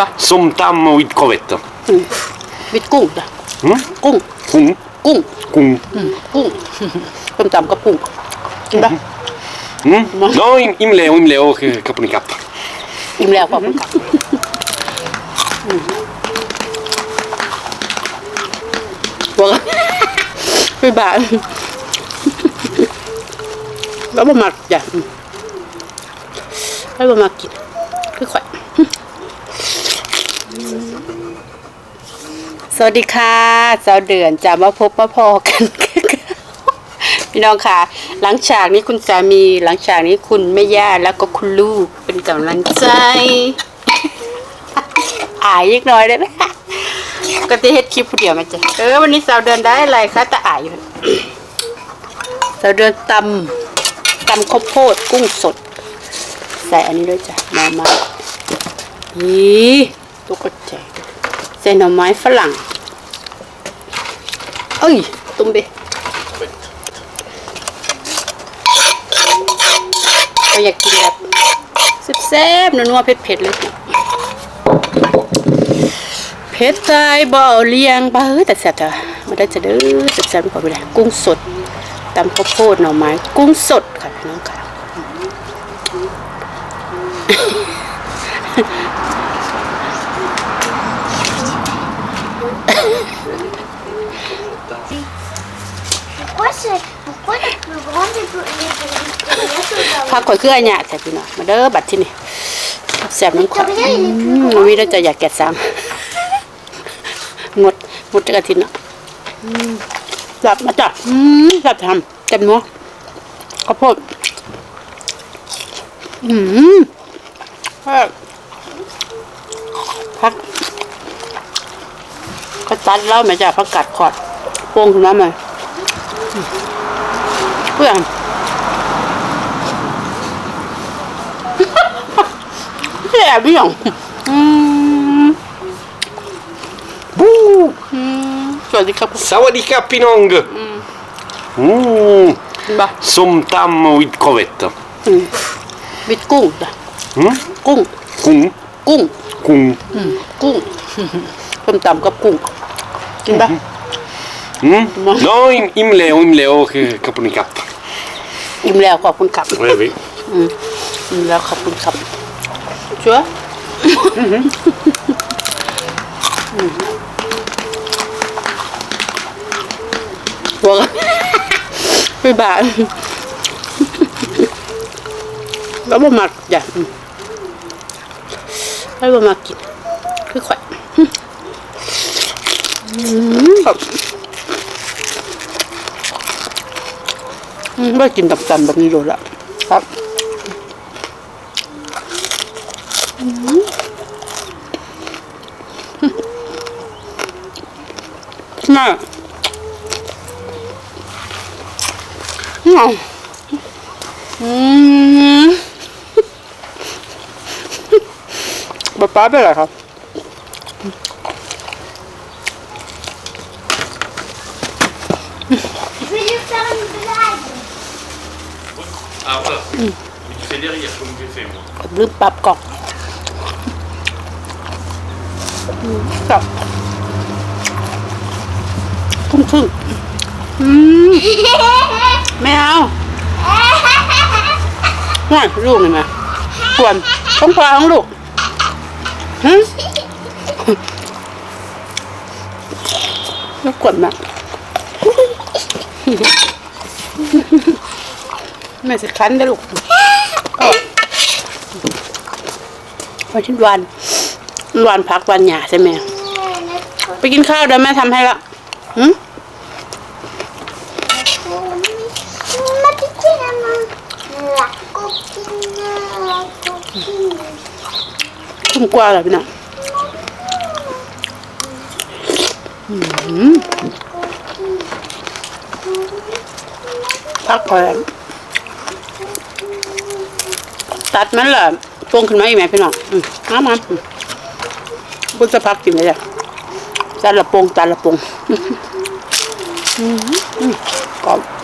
บ่ Somtam with crevette. วิดกุ้งจ้ะ Hmm? กุ้ง Kung. กุ้ง Kung. อืมกุ้งต้มตำกับกุ้งกินปะ Hmm? Ma. No, im, im leo, im leo che capone cap. อิ่มแล้วขอบคุณครับอืมบอกว่าไปบ้านแล้วมามักจ้ะอืมแล้วมามักกินคือข่อย สวัสดีค่ะเจ้าเดือนจะมาพบมาพอกัน พี่น้องค่ะ หลังฉากนี้คุณสามีหลังฉากนี้คุณแม่ย่าแล้วก็คุณลูกเป็นกำลังใจอายอีกน่อยได้ไหมก็จะเฮ็ดคลิปผู้เดียวมาจ้ะเออวันนี้สาวเดือนได้อะไรคะแต่อายอยู่สาวเดือนตำตำข้าวโพดกุ้งสด ใส่อันนี้ด้วยจ้ะมามานี่ตุ๊กแจ ใส่หน่อไม้ฝรั่ง เอ้ย ตุ้มเบก็อยากกินแบบแซ่บๆนัวๆเผ็ดๆเลยเผ็ดใจบ่เอาเลี้ยงบ่เฮ้ยแต่แซ่บจ้ะมาได้จะเด้อแซ่บๆขอไปเลยกุ้งสดตำข้าวโพดหน่อไม้กุ้งสดค่ะพี่น้องค่ะ Pourquoi, c'est- pourquoi la plus grande est plus les plus พักข่อยคืออันเนี้ยแต่พี่น้องมาเด้อบัดที่นี่แซ่บน้ำขวัญอืมวิเราจะอยากแกะซ้ำงดงดจักอาทิตย์เนาะอืมจับมาจับอืมจับทำเต็มนัวข้าวโพดอืมพักพักก็ ตัดแล้วแม่จ้ะพักกัดขอดโป่งขึ้นมาไหมอืมเพื่อนแย่พี่หยองอืมบูอืมสวัสดีครับ Sawadee cap pinong. Mm. บ้า Somtam with crevette. วิดกุ้งจ้ะ Hmm? กุ้ง Kung. กุ้ง Kung. กุ้งต้มตำกับกุ้ง กินปะ Hmm? No, im, im leo, im leo che capone cap. อิ่มแล้วขอบคุณครับ Eh oui. อิ่มแล้วขอบคุณครับชัวร์บอกว่าไปบ้านแล้วมามักจ้ะอืมแล้วมามักกินคือข่อยอื มครับอืมไม่กินตับๆแบบนี้เลยละครับอืมน่าเอาอืมป๊าป๊าเป็นไรครับ Ah voilà. Mais tu fais derrière comme j'ai fait moi. ลืมปรับกล่องอืมกับทุ่มครึ่งอืมไม่เอาห่วยลูกนี่มาควรต้องปลาของลูกฮึลูกกวนมาก แม่สิคันได้อลูกวันที่วันวันพักวันหยาใช่ไหมไปกินข้าวเดี๋ยวแม่ทำให้ละหืม Ma petite maman. La coquine, la coquine. ทุ่มกว่าแล้วพี่น้องหืม พักก่อนตัดมันละโป่งขึ้นมาอีกไหมพี่น้องอืมน้ำมันอืมบุญจะพักกินเลยจ้ะตัดละโป่งตัดละโป่งอืมอืมกรอบครับ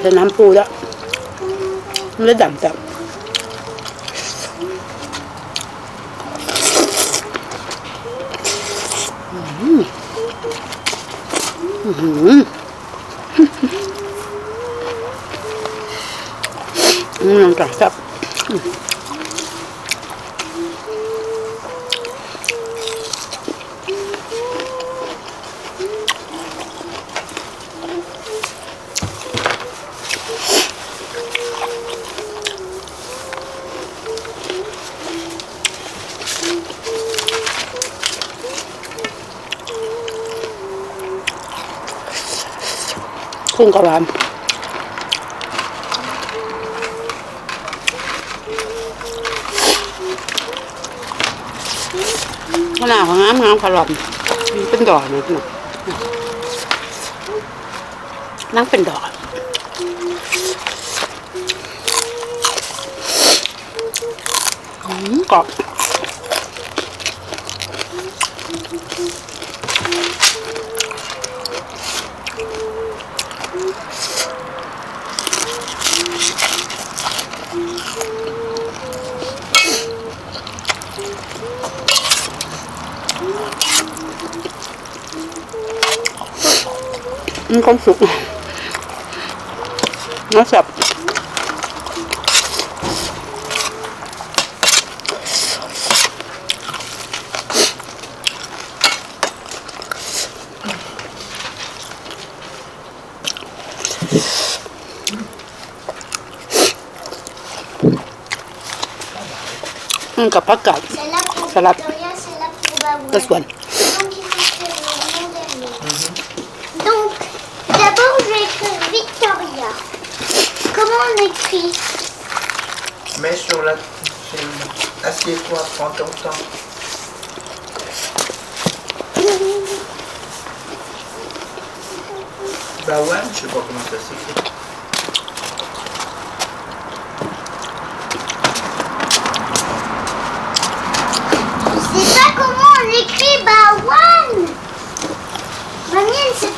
แต่น้ำปูแล้วมันจะดำจับอื้อหืออืมจับครับ กุ้งกระหวานขนาดของน้ำงามขลอมมันเป็นดอกนะพี่น้องนั่งเป็นดอกกรอบ มีความสุขน่าจับ กับผักกาด Celle-là pour Salade. Victoria, celle-là pour Baoua. กระส่วน Donc, il faut faire le nom dernier. Donc, d'abord, je vais écrire Victoria. Comment on écrit Mets sur la chaîne. Assieds-toi, prends ton temps. Bah ouais, je sais pas comment ça s'écrit.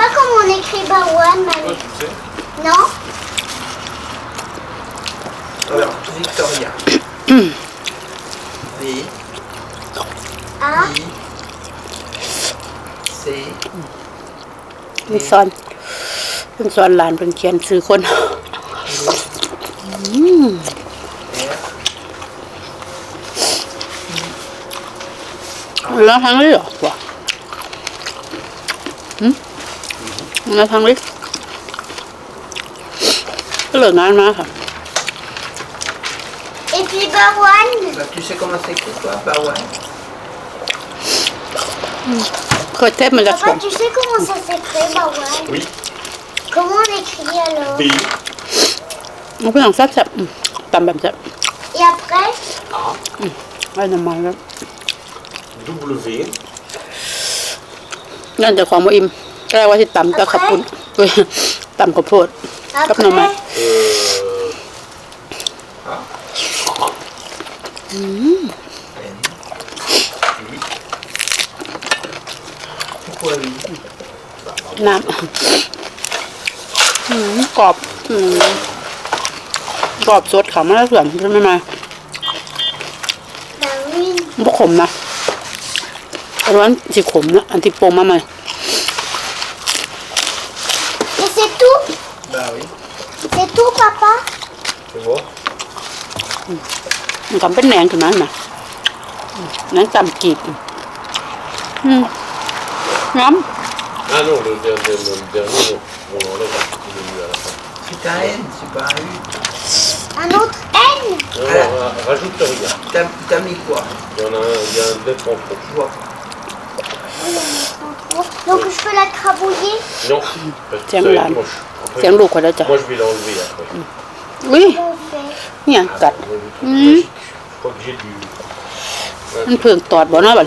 Pas comment on écrit Bawan, Toi, mamie. tu le sais Non Alors, Victoria. V, A, I, C, เป็นซอนเป็นซอนหลานเป็นเขียนซื้อคน R, แล้วทางนี้เหรอวะหืม แล้วทางนี้ก็เหลืองานมากค่ะ et puis Bawan. Bah, tu sais comment c'est écrit toi Bah ouais. เคยเทปมาจากสว Papa, น tu sais comment ça s'écrit Bawan Oui. Comment on écrit alors B. มันเป็นของแซ่บๆอืมตำแบบแซ่บ Et après ไว้น้ำมันแล้ว W. นั่นจะของมาอิ่ม แรกว่าที่ตำก็ขับปุ้นเว้ยตำข้าวโพดกับหน่อไม้ Après Euh, N. oui. Pourquoi oui น้ำอืมกรอบอืมกรอบสดขาวมาแล้วส่วนใช่ไหมมา Bah oui. มันบ่ขมนะอันนั้นสิขมนะอันที่ปรุงมาใหม่ Et c'est tout Bah oui. C'est tout, papa Tu vois มันก็เป็นแหนงขึ้นมาน่ะแหนงตำกีบอืมน้ำ Ah non, le dernier, le dernier non. On l'enlève. Il est mis à la fin. C'est un N, c'est pas un U. Un autre N Non, Ah. non, ra- rajoute rien. T'as t'as mis quoi Il y en a un, il y a un lettre en trop. Je vois pas. Donc je peux la crabouiller Non, parce que Tiens, ça va là. être moche. Après, เสียงลูกคนแล้วจ้ะ moi, je vais l'enlever après. อุ้ เนี่ยกัด อืมมันเพิ่งตอดบ่เนาะบัด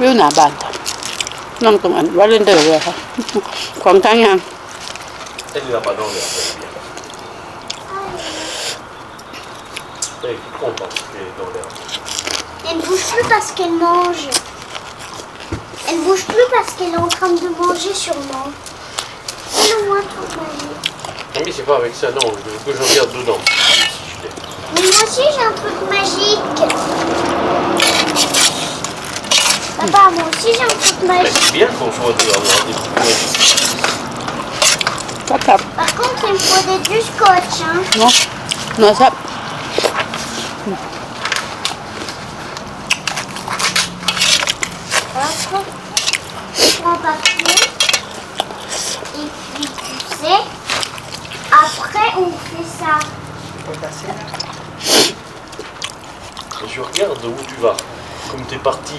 วิวหน้าบ้านจ้ะนั่งตรงอันว่าเล่นเดอร์เลยค่ะ ของทางยาง Elle ne l'a pas dans l'air, elle est bien. Elle est contente qu'elle est dans l'air. Elle ne bouge plus parce qu'elle mange. Elle ne bouge plus parce qu'elle est en train de manger sûrement. Donne-moi tout magique. Non mais c'est pas avec ça, non, je veux que je regarde dedans. Si je l'ai. Mais moi aussi j'ai un truc magique. Papa, moi aussi j'ai un truc Mais magique. c'est bien qu'on soit deux à avoir des trucs magiques. ครับครับ Par contre, il me faudrait du scotch. Hein. เนาะเนาะครับ Hop. Prends papier. Et puis tu sais, après on fait ça. Faut passer là. Et je regarde où tu vas. Comme tu es parti,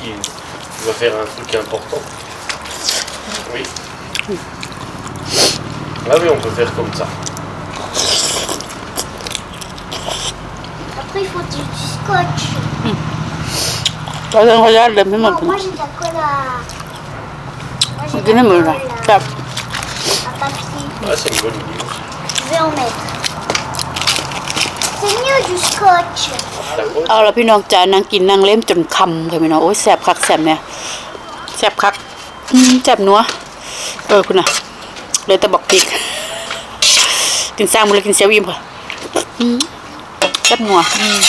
tu vas faire un truc important. Oui. Ah oui, on peut faire comme ça. Après il faut du, du scotch. เราต้องขยันเดิมให้หมด Non, moi j'ai de la colle à. Moi j'ai กิน de ให้ la หมด colle เลย à, ครับ à papier. Ah, c'est une bonne idée aussi. Je vais en mettre. Can you just catch it? เอาละพี่น้องจ๋านังกินนั่งเล่มจนคำค่ะพี่น้องโอ้ยแสบคักแสบเนี่ยแสบคักอืมแสบนัวเออคุณน่ะเลยแต่บอกพริกกินสร้างมือเลยกินเซลวิมค่ะอืมแสบนัวอืม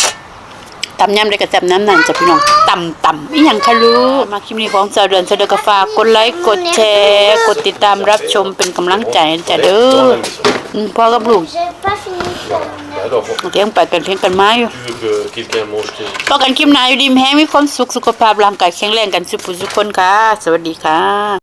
ตำยำได้กับแสบน้ำนั่นจ้ะพี่น้องตำตำอีหยังคะลูกมาคลิปนี้ของสาวเดือนสาวเดือนก็ฝากกดไลค์กดแชร์กดติดตามรับชมเป็นกำลังใจจ้ะเด้ออืมพ่อกับลูก J'ai pas fini de Bah terminer. alors, bon, เลี้ยงไปกันเพียงกันมาอยู่ tu veux que quelqu'un mange tes... พบกันคลิปหน้าอยู่ดีมีแห้งมีความสุขสุขภาพร่างกายแข็งแรงกันสุขสุขคนค่ะ สวัสดีค่ะ